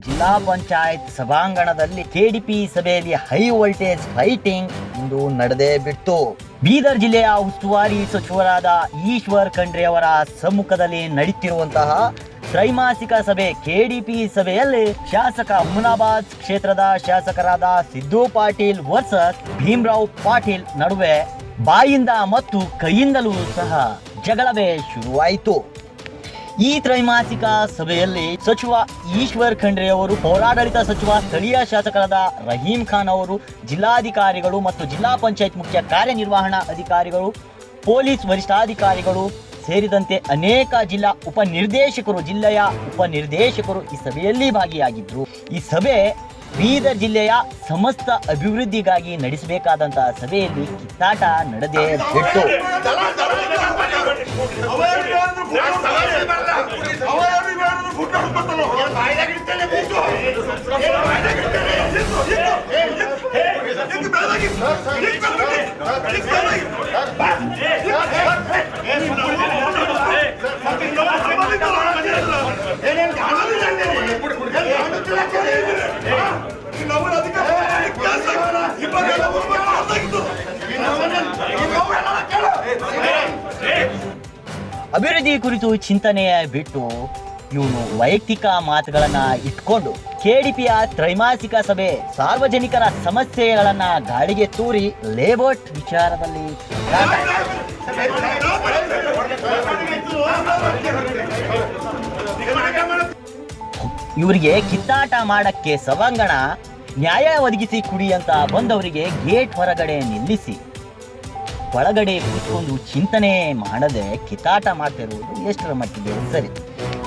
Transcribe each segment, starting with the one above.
ಜಿಲ್ಲಾ ಪಂಚಾಯತ್ ಸಭಾಂಗಣದಲ್ಲಿ ಕೆಡಿಪಿ ಸಭೆಯಲ್ಲಿ ಹೈ ವೋಲ್ಟೇಜ್ ಫೈಟಿಂಗ್ ಇಂದು ನಡೆದೇ ಬಿಟ್ಟು ಬೀದರ್ ಜಿಲ್ಲೆಯ ಉಸ್ತುವಾರಿ ಸಚಿವರಾದ ಈಶ್ವರ್ ಖಂಡ್ರೆ ಅವರ ಸಮ್ಮುಖದಲ್ಲಿ ನಡೀತಿರುವಂತಹ ತ್ರೈಮಾಸಿಕ ಸಭೆ ಕೆಡಿಪಿ ಸಭೆಯಲ್ಲಿ ಶಾಸಕ ಹುಮನಾಬಾದ್ ಕ್ಷೇತ್ರದ ಶಾಸಕರಾದ ಸಿದ್ದು ಪಾಟೀಲ್ ವರ್ಸಸ್ ಭೀಮರಾವ್ ಪಾಟೀಲ್ ನಡುವೆ ಬಾಯಿಂದ ಮತ್ತು ಕೈಯಿಂದಲೂ ಸಹ ಜಗಳವೇ ಶುರುವಾಯಿತು. ಈ ತ್ರೈಮಾಸಿಕ ಸಭೆಯಲ್ಲಿ ಸಚಿವ ಈಶ್ವರ್ ಖಂಡ್ರೆ ಅವರು, ಪೌರಾಡಳಿತ ಸಚಿವ, ಸ್ಥಳೀಯ ಶಾಸಕರಾದ ರಹೀಂ ಖಾನ್ ಅವರು, ಜಿಲ್ಲಾಧಿಕಾರಿಗಳು ಮತ್ತು ಜಿಲ್ಲಾ ಪಂಚಾಯತ್ ಮುಖ್ಯ ಕಾರ್ಯನಿರ್ವಹಣಾ ಅಧಿಕಾರಿಗಳು, ಪೊಲೀಸ್ ವರಿಷ್ಠಾಧಿಕಾರಿಗಳು ಸೇರಿದಂತೆ ಅನೇಕ ಜಿಲ್ಲಾ ಉಪನಿರ್ದೇಶಕರು, ಜಿಲ್ಲೆಯ ಉಪನಿರ್ದೇಶಕರು ಈ ಸಭೆಯಲ್ಲಿ ಭಾಗಿಯಾಗಿದ್ದರು. ಈ ಸಭೆ ಬೀದರ್ ಜಿಲ್ಲೆಯ ಸಮಸ್ತ ಅಭಿವೃದ್ಧಿಗಾಗಿ ನಡೆಸಬೇಕಾದಂತಹ ಸಭೆಯಲ್ಲಿ ಕಿತ್ತಾಟ ನಡೆದೇ ಬಿಟ್ಟು ಅಭಿವೃದ್ಧಿ ಕುರಿತು ಚಿಂತನೆಯ ಬಿಟ್ಟು ಇವನು ವೈಯಕ್ತಿಕ ಮಾತುಗಳನ್ನ ಇಟ್ಕೊಂಡು ಕೆಡಿಪಿಯ ತ್ರೈಮಾಸಿಕ ಸಭೆ ಸಾರ್ವಜನಿಕರ ಸಮಸ್ಯೆಗಳನ್ನ ಗಾಳಿಗೆ ತೂರಿ ಲೇಔಟ್ ವಿಚಾರದಲ್ಲಿ. ಇವರಿಗೆ ಕಿತ್ತಾಟ ಮಾಡಕ್ಕೆ ಸಭಾಂಗಣ ನ್ಯಾಯ ಒದಗಿಸಿ ಕುಡಿ ಅಂತ ಬಂದವರಿಗೆ ಗೇಟ್ ಹೊರಗಡೆ ನಿಲ್ಲಿಸಿ ಒಳಗಡೆ ಕೂತ್ಕೊಂಡು ಚಿಂತನೆ ಮಾಡದೆ ಕಿತ್ತಾಟ ಮಾಡ್ತಿರುವುದು ಎಷ್ಟರ ಮಟ್ಟಿಗೆ ಸರಿ.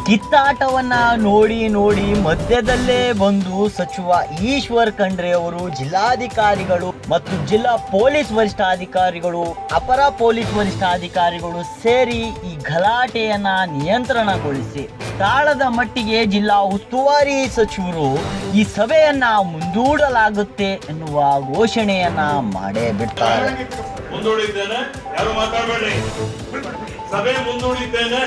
ಕಿತ್ತಾಟವನ್ನ ನೋಡಿ ನೋಡಿ ಮಧ್ಯದಲ್ಲೇ ಬಂದು ಸಚಿವ ಈಶ್ವರ್ ಖಂಡ್ರೆ ಅವರು, ಜಿಲ್ಲಾಧಿಕಾರಿಗಳು ಮತ್ತು ಜಿಲ್ಲಾ ಪೊಲೀಸ್ ವರಿಷ್ಠಾಧಿಕಾರಿಗಳು, ಅಪರ ಪೊಲೀಸ್ ವರಿಷ್ಠಾಧಿಕಾರಿಗಳು ಸೇರಿ ಈ ಗಲಾಟೆಯನ್ನ ನಿಯಂತ್ರಣಗೊಳಿಸಿ ತಾಳದ ಮಟ್ಟಿಗೆ ಜಿಲ್ಲಾ ಉಸ್ತುವಾರಿ ಸಚಿವರು ಈ ಸಭೆಯನ್ನ ಮುಂದೂಡಲಾಗುತ್ತೆ ಎನ್ನುವ ಘೋಷಣೆಯನ್ನ ಮಾಡೇ ಬಿಡ್ತಾರೆ. ಮುಂದೂಡಿದ್ದೇನೆ. ಯಾರು ಮಾತಾಡಬೇಡಿ. ಸಭೆ ಮುಂದೂಡಿದ್ದೇನೆ.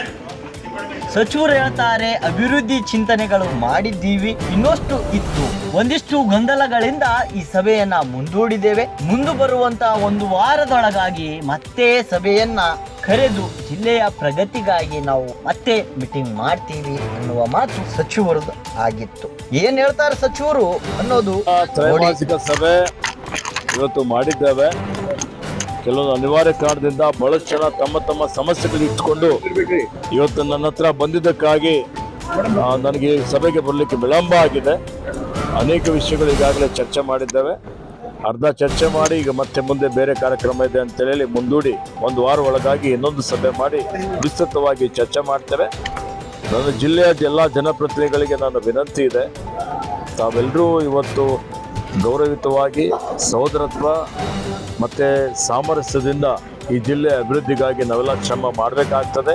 ಸಚಿವರು ಹೇಳ್ತಾರೆ ಅಭಿವೃದ್ಧಿ ಚಿಂತನೆಗಳು ಮಾಡಿದ್ದೀವಿ. ಇನ್ನಷ್ಟು ಇತ್ತು. ಒಂದಿಷ್ಟು ಗೊಂದಲಗಳಿಂದ ಈ ಸಭೆಯನ್ನ ಮುಂದೂಡಿದ್ದೇವೆ. ಮುಂದೆ ಬರುವಂತ ಒಂದು ವಾರದೊಳಗಾಗಿ ಮತ್ತೆ ಸಭೆಯನ್ನ ಕರೆದು ಜಿಲ್ಲೆಯ ಪ್ರಗತಿಗಾಗಿ ನಾವು ಮತ್ತೆ ಮೀಟಿಂಗ್ ಮಾಡ್ತೀವಿ ಅನ್ನುವ ಮಾತು ಸಚಿವರದ್ದು ಆಗಿತ್ತು. ಏನ್ ಹೇಳ್ತಾರೆ ಸಚಿವರು ಅನ್ನೋದು. ಸಭೆ ಇವತ್ತು ಮಾಡಿದ್ದೇವೆ. ಕೆಲವೊಂದು ಅನಿವಾರ್ಯ ಕಾರಣದಿಂದ ಬಹಳಷ್ಟು ಜನ ತಮ್ಮ ತಮ್ಮ ಸಮಸ್ಯೆಗಳು ಇಟ್ಟುಕೊಂಡು ಇವತ್ತು ನನ್ನ ಹತ್ರ ಬಂದಿದ್ದಕ್ಕಾಗಿ ನನಗೆ ಸಭೆಗೆ ಬರಲಿಕ್ಕೆ ವಿಳಂಬ ಆಗಿದೆ. ಅನೇಕ ವಿಷಯಗಳು ಈಗಾಗಲೇ ಚರ್ಚೆ ಮಾಡಿದ್ದೇವೆ. ಅರ್ಧ ಚರ್ಚೆ ಮಾಡಿ, ಈಗ ಮತ್ತೆ ಮುಂದೆ ಬೇರೆ ಕಾರ್ಯಕ್ರಮ ಇದೆ ಅಂತ ಹೇಳಿ ಮುಂದೂಡಿ ಒಂದು ವಾರ ಒಳಗಾಗಿ ಇನ್ನೊಂದು ಸಭೆ ಮಾಡಿ ವಿಸ್ತೃತವಾಗಿ ಚರ್ಚೆ ಮಾಡ್ತೇವೆ. ನನ್ನ ಜಿಲ್ಲೆಯ ಎಲ್ಲ ಜನಪ್ರತಿನಿಧಿಗಳಿಗೆ ನನ್ನ ವಿನಂತಿ ಇದೆ. ತಾವೆಲ್ಲರೂ ಇವತ್ತು ಗೌರವಿತವಾಗಿ ಸಹೋದರತ್ವ ಮತ್ತು ಸಾಮರಸ್ಯದಿಂದ ಈ ಜಿಲ್ಲೆ ಅಭಿವೃದ್ಧಿಗಾಗಿ ನಾವೆಲ್ಲ ಶ್ರಮ ಮಾಡಬೇಕಾಗ್ತದೆ.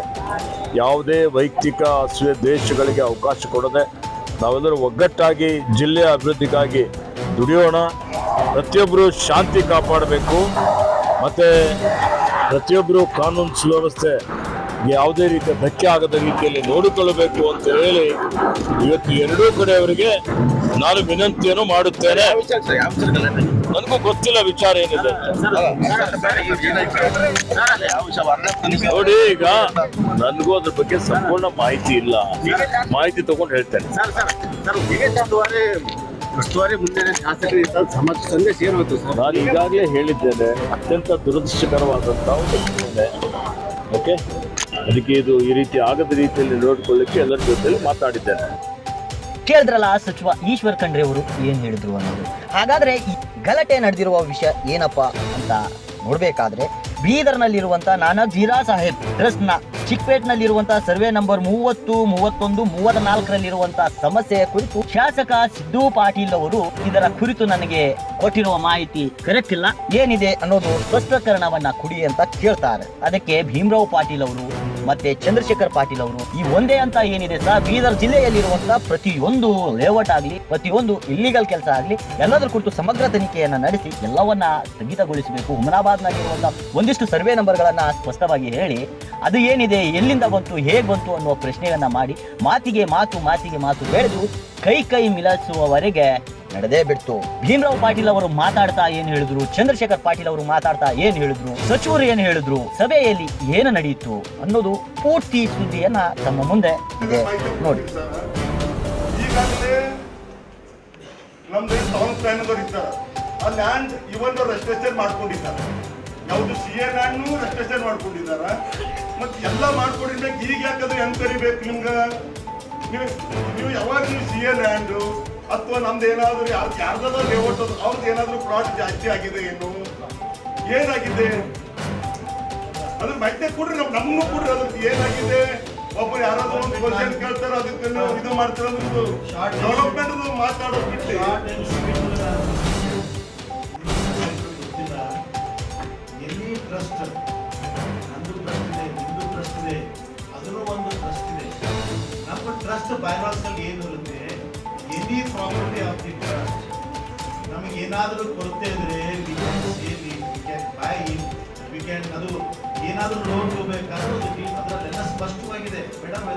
ಯಾವುದೇ ವೈಯಕ್ತಿಕ ಅಸೂಯೆ ದ್ವೇಷಗಳಿಗೆ ಅವಕಾಶ ಕೊಡದೆ ನಾವೆಲ್ಲರೂ ಒಗ್ಗಟ್ಟಾಗಿ ಜಿಲ್ಲೆಯ ಅಭಿವೃದ್ಧಿಗಾಗಿ ದುಡಿಯೋಣ. ಪ್ರತಿಯೊಬ್ಬರು ಶಾಂತಿ ಕಾಪಾಡಬೇಕು. ಮತ್ತು ಪ್ರತಿಯೊಬ್ಬರು ಕಾನೂನು ಸುವ್ಯವಸ್ಥೆ ಯಾವುದೇ ರೀತಿಯ ಧಕ್ಕೆ ಆಗದ ರೀತಿಯಲ್ಲಿ ನೋಡಿಕೊಳ್ಳಬೇಕು ಅಂತ ಹೇಳಿ ಇವತ್ತು ಎರಡೂ ಕಡೆಯವರಿಗೆ ನಾನು ವಿನಂತಿಯನ್ನು ಮಾಡುತ್ತೇನೆ. ನನಗೂ ಗೊತ್ತಿಲ್ಲ ವಿಚಾರ ಏನಿದೆ ನೋಡಿ, ಈಗ ನನಗೂ ಅದ್ರ ಬಗ್ಗೆ ಸಂಪೂರ್ಣ ಮಾಹಿತಿ ಇಲ್ಲ. ಮಾಹಿತಿ ತಗೊಂಡು ಹೇಳ್ತೇನೆ. ನಾನು ಈಗಾಗಲೇ ಹೇಳಿದ್ದೇನೆ, ಅತ್ಯಂತ ದುರದೃಷ್ಟಕರವಾದಂತಹ ಒಂದು ಓಕೆ? ಅದಕ್ಕೆ ಇದು ಈ ರೀತಿ ಆಗದ ರೀತಿಯಲ್ಲಿ ನೋಡಿಕೊಳ್ಳಕ್ಕೆ ಎಲ್ಲರ ಜೊತೆಲಿ ಮಾತಾಡಿದ್ದೇನೆ. ಕೇಳಿದ್ರಲ್ಲ ಸಚಿವ ಈಶ್ವರ್ ಖಂಡ್ರೆ ಅವರು ಏನ್ ಹೇಳಿದ್ರು ಅನ್ನೋದು. ಹಾಗಾದ್ರೆ ಈ ಗಲಾಟೆ ನಡೆದಿರುವ ವಿಷಯ ಏನಪ್ಪ ಅಂತ ನೋಡ್ಬೇಕಾದ್ರೆ ಬೀದರ್ನಲ್ಲಿರುವಂತ ನಾನಾ ಜೀರಾ ಸಾಹೇಬ್ ಟ್ರಸ್ಟ್ನ ಚಿಕ್ಪೇಟ್ನಲ್ಲಿರುವಂತಹ ಸರ್ವೆ ನಂಬರ್ ಮೂವತ್ತು, ಮೂವತ್ತೊಂದು ಮೂವತ್ತ ನಾಲ್ಕರಲ್ಲಿರುವಂತಹ ಸಮಸ್ಯೆಯ ಕುರಿತು ಶಾಸಕ ಸಿದ್ದು ಪಾಟೀಲ್ ಅವರು ಇದರ ಕುರಿತು ನನಗೆ ಕೊಟ್ಟಿರುವ ಮಾಹಿತಿ ಕರೆಕ್ಟ್ ಇಲ್ಲ. ಏನಿದೆ ಅನ್ನೋದು ಸ್ಪಷ್ಟೀಕರಣವನ್ನ ಕೊಡಿ ಅಂತ ಕೇಳ್ತಾರೆ. ಅದಕ್ಕೆ ಭೀಮರಾವ್ ಪಾಟೀಲ್ ಅವರು ಮತ್ತೆ ಚಂದ್ರಶೇಖರ್ ಪಾಟೀಲ್ ಅವರು ಈ ಒಂದೇ ಅಂತ ಏನಿದೆ ಸರ್? ಬೀದರ್ ಜಿಲ್ಲೆಯಲ್ಲಿರುವಂತಹ ಪ್ರತಿಯೊಂದು ಲೇಔಟ್ ಆಗಲಿ, ಪ್ರತಿಯೊಂದು ಇಲ್ಲಿಗಲ್ ಕೆಲಸ ಆಗಲಿ, ಎಲ್ಲದರ ಕುರಿತು ಸಮಗ್ರ ತನಿಖೆಯನ್ನ ನಡೆಸಿ ಎಲ್ಲವನ್ನ ಸ್ಥಗಿತಗೊಳಿಸಬೇಕು. ಹುಮನಾಬಾದ್ನಲ್ಲಿರುವಂತಹ ಒಂದಿಷ್ಟು ಸರ್ವೆ ನಂಬರ್ಗಳನ್ನ ಸ್ಪಷ್ಟವಾಗಿ ಹೇಳಿ, ಅದು ಏನಿದೆ ಎಲ್ಲಿಂದ ಬಂತು, ಹೇಗೆ ಬಂತು ಅನ್ನುವ ಪ್ರಶ್ನೆಯನ್ನ ಮಾಡಿ ಮಾತಿಗೆ ಮಾತು ಮಾತಿಗೆ ಮಾತು ಬೆಳೆದು ಕೈ ಕೈ ಮಿಲಾಯಿಸುವವರೆಗೆ ನಡೆದೇ ಬಿಡ್ತು. ಭೀಮರಾವ್ ಪಾಟೀಲ್ ಅವರು ಮಾತಾಡ್ತಾ ಏನ್ ಹೇಳಿದ್ರು? ಚಂದ್ರಶೇಖರ್ ಪಾಟೀಲ್ ಅವರು ಮಾತಾಡ್ತಾ ಏನ್ ಹೇಳಿದ್ರು? ಸಚಿವರು ಏನ್ ಹೇಳಿದ್ರು? ಸಭೆಯಲ್ಲಿ ಏನು ನಡೆಯಿತು ಅನ್ನೋದು ಪೂರ್ತಿ ಸುದ್ದಿಯನ್ನ ತಮ್ಮ ಮುಂದೆ ಇದೆ. ನೋಡಿ. ಮಾಡ್ಕೊಂಡಿದ್ದಾರ. ಮತ್ತೆ ಎಲ್ಲ ಮಾಡ್ಕೊಂಡಿದ್ದಾಗ ಈಗ ಯಾಕಂದ್ರೆ ಹೆಂಗ್ ಕರಿಬೇಕು ನಿಮ್ಗೆ? ನೀವು ನೀವು ಯಾವಾಗ ನೀವು ಸಿ ಎ ಲ್ಯಾಂಡು ಅಥವಾ ನಮ್ದು ಏನಾದ್ರು ಯಾರು ಯಾರ್ದಾದ್ರು ಲೇಔಟ್ ಅದು ಅವ್ರದ್ದು ಏನಾದ್ರು ಫ್ರಾಡ್ ಜಾಸ್ತಿ ಆಗಿದೆ ಏನು? ಏನಾಗಿದೆ? ಅದ್ರ ಮಾಹಿತಿ ಕೊಡ್ರಿ ನಮ್ ನಮ್ಮನ್ನು ಕೊಡ್ರಿ ಅದ್ರ ಏನಾಗಿದೆ? ಒಬ್ಬರು ಯಾರಾದ್ರೂ ಒಂದು ಕ್ವಶನ್ ಕೇಳ್ತಾರ ಅದಕ್ಕೆ ಇದು ಮಾಡ್ತಾರ ಡೆವಲಪ್ಮೆಂಟ್ ಮಾತಾಡೋದು ಬಿಟ್ಟು ಎಲ್ಲಿ ಟ್ರಸ್ಟ್ ಇದೆ ಅದನ್ನು ಒಂದು ಟ್ರಸ್ಟ್ ಇದೆ. ನಮ್ಮ ಟ್ರಸ್ಟ್ ಬೈಲಾಸ್ ಅಲ್ಲಿ ಏನು ಇರುತ್ತೆ? Any property of the trust ನಮಗೆ ಏನಾದರೂ ಕೊರತೆ ಇದ್ರೆ we can sale we can buy we can ಅದು ಏನಾದರೂ ಲೋನ್ ತಗೋಬೇಕಾದ್ರೆ ಅದು ಅದರಲ್ಲೆಲ್ಲ ಸ್ಪಷ್ಟವಾಗಿದೆ. ಮೇಡಮ್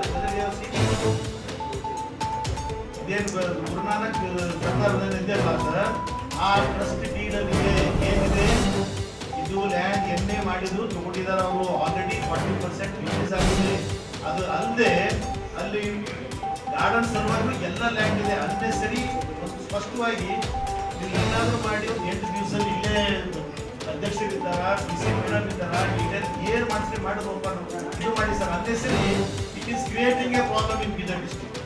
ಇದೇನು ಗುರುನಾನಕ್ ಸರ್ಕಾರದಿಂದ ಇದೆಯಲ್ಲ ಆ ಟ್ರಸ್ಟ್ ಡೀಡಲ್ಲಿ ಏನಿದೆ? ಇದು ಲ್ಯಾಂಡ್ ಎಣ್ಣೆ ಮಾಡಿದ್ರು, ತಗೊಂಡಿದ್ದಾರೆ ಅವರು. ಆಲ್ರೆಡಿ ಫಾರ್ಟಿ ಪರ್ಸೆಂಟ್ ರಿಲೀಸ್ ಆಗಿದೆ. ಅದು ಅಲ್ಲದೆ, ಅಲ್ಲಿ ಗಾರ್ಡನ್ ಸಲುವಾಗಿ ಎಲ್ಲ ಲ್ಯಾಂಡ್ ಇದೆ. ಅನ್ನೆಸರಿ ಸರಿ ಸ್ಪಷ್ಟವಾಗಿ ಏನಾದರೂ ಮಾಡಿ ಎಂಟು ದಿವಸದಲ್ಲಿ ಇಲ್ಲೇ ಅಧ್ಯಕ್ಷರಿದ್ದಾರ ಡಿ ಸಿ ಮೇಡಮ್ ಇದ್ದಾರ ಡೀಟೇಲ್ ಏನು ಮಾಡಿಸಿ ಮಾಡೋದು ಓಪನ್ ಇದು ಮಾಡಿ ಸರ್. ಸರಿ it is creating a problem in Bidar district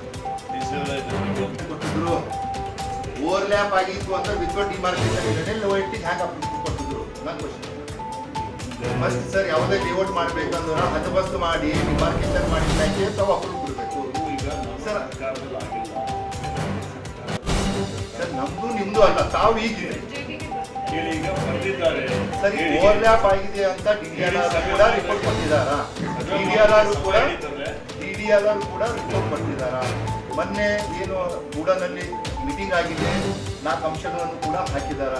overlap ಆಗಿತ್ತು ಅಂತ ವಿತ್ೌಟ್ ಡಿಮಾರ್ಕೇಶನ್ ಲೇಔಟಿಗೆ ಹ್ಯಾಕ್ ಕೊಟ್ಟಿದ್ರು. ಫಸ್ಟ್ ಸರ್ ಯಾವುದೇ ಲೇಔಟ್ ಮಾಡ್ಬೇಕಂದ್ರೆ ಹದಬಸ್ತು ಮಾಡಿ ಡಿಮಾರ್ಕೇಶನ್ ಮಾಡಿದ್ದಕ್ಕೆ ತಾವು ಅಪ್ರೂವ್ ಕೊಡಬೇಕು ಸರ್ ಸರ್ ನಮ್ದು ನಿಮ್ದು ಅಲ್ಲ ತಾವು ಈಗ ಸರ್ ಹೇಳಿ. ಓವರ್ಲ್ಯಾಪ್ ಆಗಿದೆ ಅಂತ ಡಿ ಡಿ ಆರ್ ಕೂಡ ರಿಪೋರ್ಟ್ ಕೊಟ್ಟಿದ್ದಾರಾ ಡಿ ಡಿ ಆರ್ ಕೂಡ ಡಿ ಡಿ ಎಲ್ ಆರ್ ಕೂಡ ರಿಪೋರ್ಟ್ ಕೊಟ್ಟಿದ್ದಾರಾ ಮೊನ್ನೆ ಏನು ಗೂಡನಲ್ಲಿ ಮೀಟಿಂಗ್ ಆಗಿದೆ ನಾಲ್ಕು ಅಂಶಗಳನ್ನು ಕೂಡ ಹಾಕಿದಾರ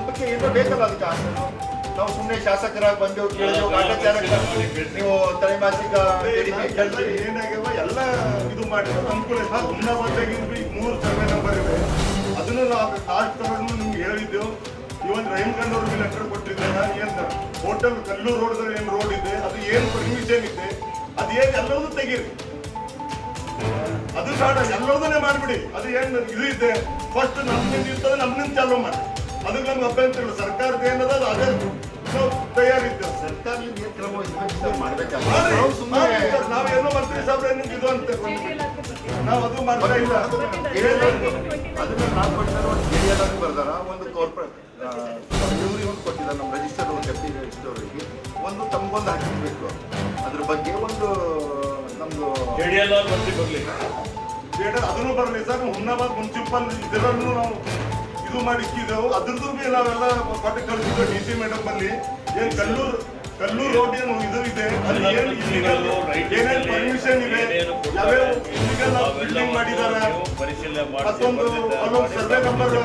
ಬಗ್ಗೆ ಏನೋ ಬೇಕಲ್ಲ ಅದಕ್ಕೆ ಆಸೆ. ನಾವು ಸುಮ್ಮನೆ ಶಾಸಕರಾಗಿ ಬಂದೆವು ಕೇಳಿದೆವು ನೀವು ತಲೆಮಾಸಿಕ ಏನಾಗ್ಯಾವ ಎಲ್ಲ ಇದು ಮಾಡಿ ಅನುಕೂಲ ಉನ್ನತವಾಗಿ ಮೂರು ಸರ್ವೆ ನಂಬರ್ ಇವೆ ಅದನ್ನು ನಾವು ಲಾಸ್ಟ್ ತಗೊಂಡು ನಿಮ್ಗೆ ಹೇಳಿದ್ದೆವು ಇವನ್ ರಹೀಮ್ಖಾನ್ ಅವ್ರಿಗೆ ಲೆಟರ್ ನಾನು ಏನ್ ಹೋಟೆಲ್ ಕಲ್ಲೂರು ರೋಡ್ ಏನ್ ರೋಡ್ ಇದೆ ಅದು ಏನು ಪರ್ಮಿಷನ್ ಇದೆ ಅದು ಏನು ಎಲ್ಲವೂ ತೆಗೀರಿ. ಅದು ಬೇಡ ಎಲ್ಲದನ್ನೇ ಮಾಡಿಬಿಡಿ. ಅದು ಏನು ಇದು ಇದೆ? ಫಸ್ಟ್ ನಮ್ಮಿಂದ ಇರ್ತದೆ ನಮ್ಮಿಂದ ಚಾಲೂ ಮಾಡಿ ಅದಕ್ಕೆ ನಮ್ಗೆ ಅಭ್ಯಂತರ ಇಲ್ಲ ಸರ್ಕಾರದ ಏನದ? ಅದು ಅದೇ ನಾವು ತಯಾರಿದ್ದೇವೆ. ಸರ್ಕಾರ ಕ್ರಮ ನಾವೇನೋ ಮಂತ್ರಿ ಸಾಹೇಬ್ರೆ ನಿಮ್ಗೆ ಇದು ಅಂತ ನಾವು ಅದು ಮಾಡ್ತಾ ಇಲ್ಲ. ಅದನ್ನ ನಾವು ಕೊಡ್ತಾರೆ ಒಂದು ಬರ್ದಾರ. ಒಂದು ಕಾರ್ಪೊರೇಟ್ ಇವ್ರಿಗೆ ಒಂದು ಕೊಟ್ಟಿದ್ದಾರೆ. ನಮ್ಮ ರಿಜಿಸ್ಟರ್ ಡೆಪ್ಟಿ ರಿಜಿಸ್ಟರ್ ಅವರಿಗೆ. ಒಂದು ತಮಗೊಂದು ಹಾಕಿರ್ಬೇಕು. ಅದ್ರ ಬಗ್ಗೆ ಒಂದು ನಮ್ದು ಜೆಡಿಎಲ್ ಅವ್ರು ಬರ್ಲಿ ಬರ್ಲಿ. ಬೇಡ ಅದನ್ನು ಬರಲಿ. ಸರ್ ಹುಮ್ನಾಬಾದ್ ಮುನ್ಸಿಪಲ್ ಇದರನ್ನು ನಾವು ಇದು ಮಾಡಿ ಅದ್ರದ್ದು ಬಿ ನಾವೆಲ್ಲ ಕೊಟ್ಟು ಕಳಿಸಿದ್ವಿ ಡಿ ಸಿ ಮೇಡಮ್ ಅಲ್ಲಿ ಏನ್ ಕಲ್ಲೂರ್ ಕಲ್ಲೂರ್ ರೋಡ್ ಏನು ಇದು ಇದೆ? ಅಲ್ಲಿ ಏನು ಇಲ್ಲಿಗಲ್ ಏನೇನು ಪರ್ಮಿಷನ್ ಇದೆ? ಯಾವ್ಯಾವ ಇಲ್ಲಿಗಲ್ ಬಿಲ್ಡಿಂಗ್ ಮಾಡಿದ್ದಾರೆ? ಮತ್ತೊಂದು ಅಲ್ಲೊಂದು ಸರ್ವೆ ನಂಬರ್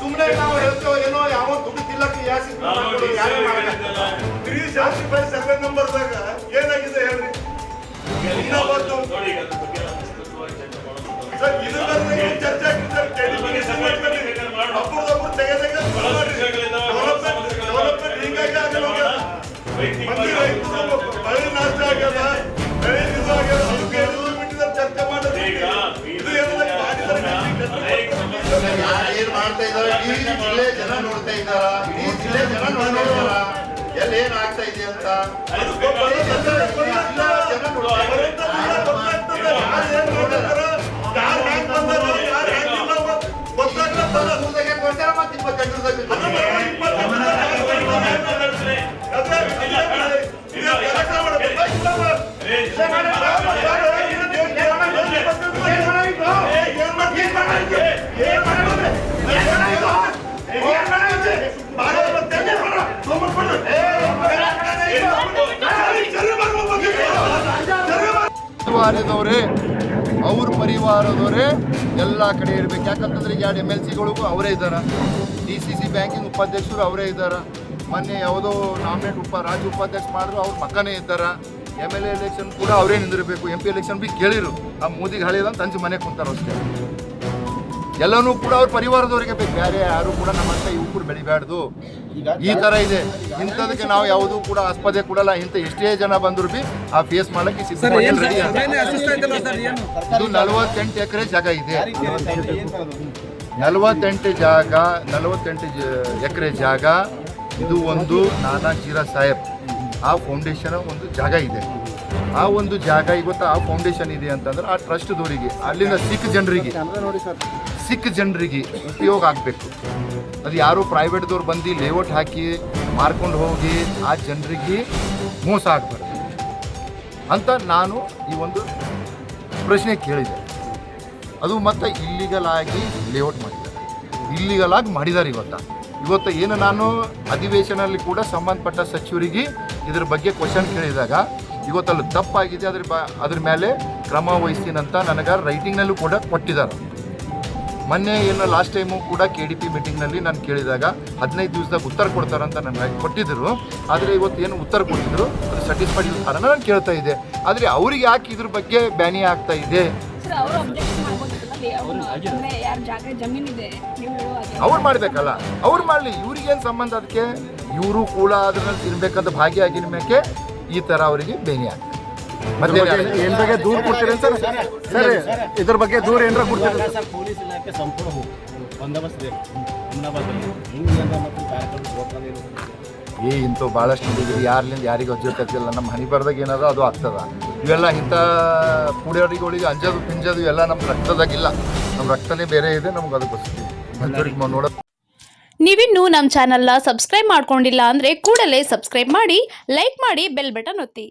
ಸುಮ್ಮನೆ ನಾವು ಹೇಳ್ತೇವೆ ಏನೋ ಯಾವ ದುಡ್ಡು ಮಾಡ್ಲಾಕ ಯಾಸಿ three seventy five survey number ಏನಾಗಿದೆ ಹೇಳ್ರಿ ಇನ್ನ ಒಂದು ಸರ್ ಚರ್ಚೆ ಆಗಿದೆ ತೆಗೆ ತೆಗೆ ಡೆವಲಪ್ಮೆಂಟ್ ಡೆವಲಪ್ಮೆಂಟ್ ಹೀಗಾಗಿ ಆಗಲ್ಲ ಮಂದಿ ರೈತರು ಇಡೀ ಜಿಲ್ಲೆ ಜನ ನೋಡ್ತಾ ಇದ್ದಾರ? ಇಡೀ ಜಿಲ್ಲೆ ಜನ ನೋಡ್ತಾ ಇದ್ದಾರ? ಎಲ್ಲಿ ಇದೆ ಅಂತ? ಜನ. ಪರಿವಾರದವರೇ, ಅವ್ರ ಪರಿವಾರದವರೇ ಎಲ್ಲ ಕಡೆ ಇರಬೇಕು. ಯಾಕಂತಂದ್ರೆ ಎರಡು ಎಂ ಎಲ್ ಸಿಗಳಿಗೂ ಅವರೇ ಇದ್ದಾರೆ. ಡಿ ಸಿ ಸಿ ಬ್ಯಾಂಕಿಂಗ್ ಉಪಾಧ್ಯಕ್ಷರು ಅವರೇ ಇದ್ದಾರೆ. ಮೊನ್ನೆ ಯಾವುದೋ ನಾಮಿನೇಟ್ ಉಪ, ರಾಜ್ಯ ಉಪಾಧ್ಯಕ್ಷ ಮಾಡಿದ್ರು, ಅವ್ರ ಪಕ್ಕನೇ ಇದ್ದಾರೆ. ಎಂ ಎಲ್ ಎ ಎಲೆಕ್ಷನ್ ಕೂಡ ಅವರೇ ನಿಂದಿರಬೇಕು. ಎಂ ಪಿ ಎಲೆಕ್ಷನ್ ಬಿ ಕೇಳಿರು. ಆ ಮೋದಿಗೆ ಹಳೆಯದಂತ ಅಂಚು ಮನೆಗೆ ಕುಂತಾರ ಅಷ್ಟೇ. ಎಲ್ಲನೂ ಕೂಡ ಅವ್ರ ಪರಿವಾರದವರಿಗೆ ಬೇಕು. ಬೇರೆ ಯಾರು ಕೂಡ ನಮ್ಮಂತ ಕೂಡ ಬೆಳಿಬಾರ್ದು ಈ ತರ ಇದೆ. ಇಂಥದಕ್ಕೆ ನಾವು ಯಾವುದೂ ಕೂಡ ಆಸ್ಪದೆ ಕೊಡಲ್ಲ. ಇಂಥ ಎಷ್ಟೇ ಜನ ಬಂದ್ರು ಬಿ ಆ ಫೇಸ್ ಮಾಡಕ್ಕೆ ಇದು ನಲವತ್ತೆಂಟು ಎಕರೆ ಜಾಗ ಇದೆ. ನಲವತ್ತೆಂಟು ಜಾಗ ನಲವತ್ತೆಂಟು ಎಕರೆ ಜಾಗ. ಇದು ಒಂದು ನಾನಾ ಜೀರಾ ಸಾಹೇಬ್. ಆ ಫೌಂಡೇಶನ್ ಒಂದು ಜಾಗ ಇದೆ. ಆ ಒಂದು ಜಾಗ ಇವತ್ತು ಆ ಫೌಂಡೇಶನ್ ಇದೆ ಅಂತಂದ್ರೆ ಆ ಟ್ರಸ್ಟ್ದವರಿಗೆ ಅಲ್ಲಿನ ಸಿಖ್ ಜನರಿಗೆ. ಸಿಖ್ ಜನರಿಗೆ ಉಪಯೋಗ ಆಗಬೇಕು. ಅದು ಯಾರು ಪ್ರೈವೇಟ್ದವ್ರು ಬಂದು ಲೇಔಟ್ ಹಾಕಿ ಮಾರ್ಕೊಂಡು ಹೋಗಿ ಆ ಜನರಿಗೆ ಮೋಸ ಆಗಬಾರ್ದು. ಅಂತ ನಾನು ಈ ಒಂದು ಪ್ರಶ್ನೆ ಕೇಳಿದೆ. ಅದು ಮತ್ತೆ ಇಲ್ಲಿಗಲ್ ಆಗಿ ಲೇಔಟ್ ಮಾಡಿದ್ದಾರೆ. ಇಲ್ಲಿಗಲ್ ಆಗಿ ಮಾಡಿದ್ದಾರೆ ಇವತ್ತು. ಇವತ್ತು ಏನು ನಾನು ಅಧಿವೇಶನಲ್ಲಿ ಕೂಡ ಸಂಬಂಧಪಟ್ಟ ಸಚಿವರಿಗೆ ಇದ್ರ ಬಗ್ಗೆ ಕ್ವಶನ್ ಕೇಳಿದಾಗ, ಇವತ್ತಲ್ಲಿ ತಪ್ಪಾಗಿದೆ, ಅದ್ರ ಬ, ಅದ್ರ ಮೇಲೆ ಕ್ರಮ ವಹಿಸ್ತೀನಂತ ನನಗೆ ರೈಟಿಂಗ್ನಲ್ಲೂ ಕೂಡ ಕೊಟ್ಟಿದ್ದಾರೆ. ಮೊನ್ನೆ ಏನು ಲಾಸ್ಟ್ ಟೈಮು ಕೂಡ ಕೆ ಡಿ ಪಿ ಮೀಟಿಂಗ್ನಲ್ಲಿ ನಾನು ಕೇಳಿದಾಗ ಹದಿನೈದು ದಿವಸದಾಗ ಉತ್ತರ ಕೊಡ್ತಾರಂತ ನನಗೆ ಕೊಟ್ಟಿದ್ದರು ಆದರೆ ಇವತ್ತು ಏನು ಉತ್ತರ ಕೊಟ್ಟಿದ್ರು ಅದು ಸ್ಯಾಟಿಸ್ಫೈಡ್ ಇರ್ತಾರನ್ನ ನಾನು ಕೇಳ್ತಾ ಇದ್ದೆ. ಆದರೆ ಅವ್ರಿಗೆ ಯಾಕೆ ಇದ್ರ ಬಗ್ಗೆ ಬ್ಯಾನಿ ಆಗ್ತಾ ಇದೆ? ಅವ್ರು ಮಾಡಬೇಕಲ್ಲ. ಅವ್ರು ಮಾಡಲಿ ಇವ್ರಿಗೇನು ಸಂಬಂಧ ಅದಕ್ಕೆ? ಇವರು ಕೂಡ ಅದ್ರಲ್ಲಿ ತಿನ್ಬೇಕಂತ ಭಾಗಿಯಾಗಿನ ಮೇಲೆ ಈ ಥರ ಅವರಿಗೆ ಬೇನಿ ಆಗ್ತದೆ ಮತ್ತೆ ಏನ್ ಬಗ್ಗೆ ದೂರ ಕೊಡ್ತೀರಿ ಸರ್? ಸರ್ ಇದ್ರ ಬಗ್ಗೆ ದೂರ ಏನಾರ ಕೊಡ್ತೀರಿ ಸರ್? ಪೊಲೀಸ್ ಇಲಾಖೆ ಸಂಪೂರ್ಣ ಹೋಗಿ ಬಂದೋಬಸ್ತ್ ಬೇಕು. ಹುಮ್ನಾಬಾದಲ್ಲಿ ಹಿಂಗೆ ಮತ್ತು ಕಾರ್ಯಕ್ರಮ ಹೋಗ್ತಾನೆ ಏ ಇಂಥವು ಭಾಳಷ್ಟು ನೋಡಿದ್ರಿ ಯಾರ್ಲಿಂದ ಯಾರಿಗೂ ಅಜ್ಜೋತಕ್ಕಿಲ್ಲ ನಮ್ಮ ಹನಿ ಬರ್ದಾಗ ಏನದ ಅದು ಆಗ್ತದ. ಇವೆಲ್ಲ ಇಂಥ ಪುಡಿಯೋರಿಗಳಿಗೆ ಅಂಜೋದು ಪಿಂಜೋದು ಎಲ್ಲ ನಮ್ಮ ರಕ್ತದಾಗಿಲ್ಲ. ನಮ್ಮ ರಕ್ತನೇ ಬೇರೆ ಇದೆ ನಮ್ಗೆ ಅದು ಬಸ್ತಿ ನೋಡೋದು ನೀವಿನ್ನೂ ನಮ್ಮ ಚಾನಲ್ನ ಸಬ್ಸ್ಕ್ರೈಬ್ ಮಾಡ್ಕೊಂಡಿಲ್ಲ ಅಂದರೆ ಕೂಡಲೇ ಸಬ್ಸ್ಕ್ರೈಬ್ ಮಾಡಿ ಲೈಕ್ ಮಾಡಿ ಬೆಲ್ ಬಟನ್ ಒತ್ತಿ.